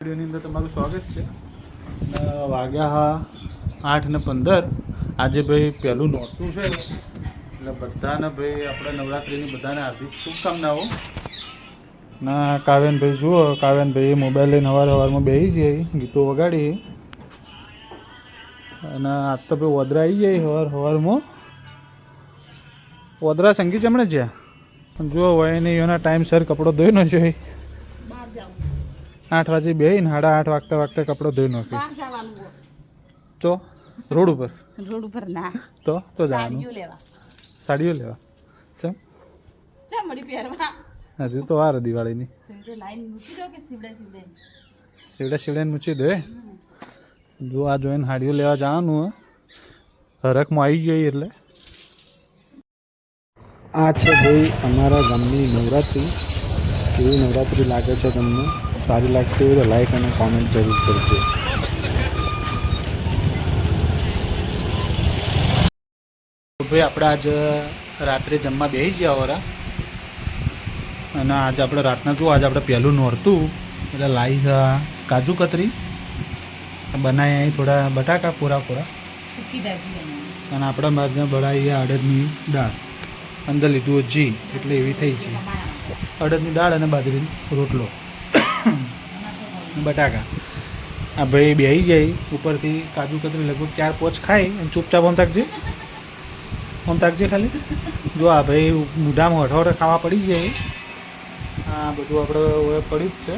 વિડીયોની અંદર તમારું સ્વાગત છે. વાગ્યા આઠ ને પંદર. આજે ભાઈ પહેલું નોરતું છે. એટલે બધાને ભાઈ આપણે નવરાત્રિની બધાને હાર્દિક શુભકામનાઓ. ના કાવ્યાનભાઈ જુઓ કાવ્યાનભાઈ મોબાઈલ લઈને હવાર સવારમાં બેસી જાય, ગીતો વગાડીએ અને આજ તો ભાઈ વદરા આવી જાય સવાર સવારમાં વદરા સંગીત હમણાં જ્યાં. જુઓ ને એના ટાઈમસર કપડો ધોઈ નો જોઈએ બહાર જાઉં આઠ વાગે બે ને સાડા આઠ વાગતા વાગતા કપડો ધોઈ નાખે. તો? રોડ ઉપર? રોડ ઉપર ના. તો? તો જવાનું. સાડીઓ લેવા. સાડીઓ લેવા. ચમ? ચમડી પહેરવા? હજુ તો વાર દિવાળીની. તો એ તો લાઈન મૂકી દો કે સીવડે સીવડે મૂકી દે. જો આ જોઈને હાડીઓ લેવા જવાનું હરકમાં આવી ગઈ એટલે. આ છે ભાઈ અમારા ગામની નવરાત્રિ. કેવી નવરાત્રિ લાગે છે તમને? સારી લાગતી હોય તો લાઈક અને કોમેન્ટ જરૂર કરજો. ભાઈ આપણે આજ રાત્રે જમવા બેસી ગયા વરા અને આજ આપણે રાતના જુઓ આજે આપણે પહેલું નોરતું. એટલે લાવી છે કાજુ કતરી. બનાવી અહીં થોડા બટાકા પૂરા પૂરા. સૂકી ભાજી બનાવવાની. અને આપણા બાજુ બનાવીએ અડદની દાળ. અંદર લીધું જી એટલે એવી થઈ છે અડદની દાળ અને બાજરીનો રોટલો. બટાકા. આ ભાઈ બેસી જાય ઉપરથી કાજુ કતરી લગભગ ચાર પોચ ખાય અને ચૂપચાપ આમ તાકજે. આમ તાકજે ખાલી. જો આ ભાઈ મોઢામાં હઠોઠે ખાવા પડી જાય આ બધું આપણે પડ્યું જ છે.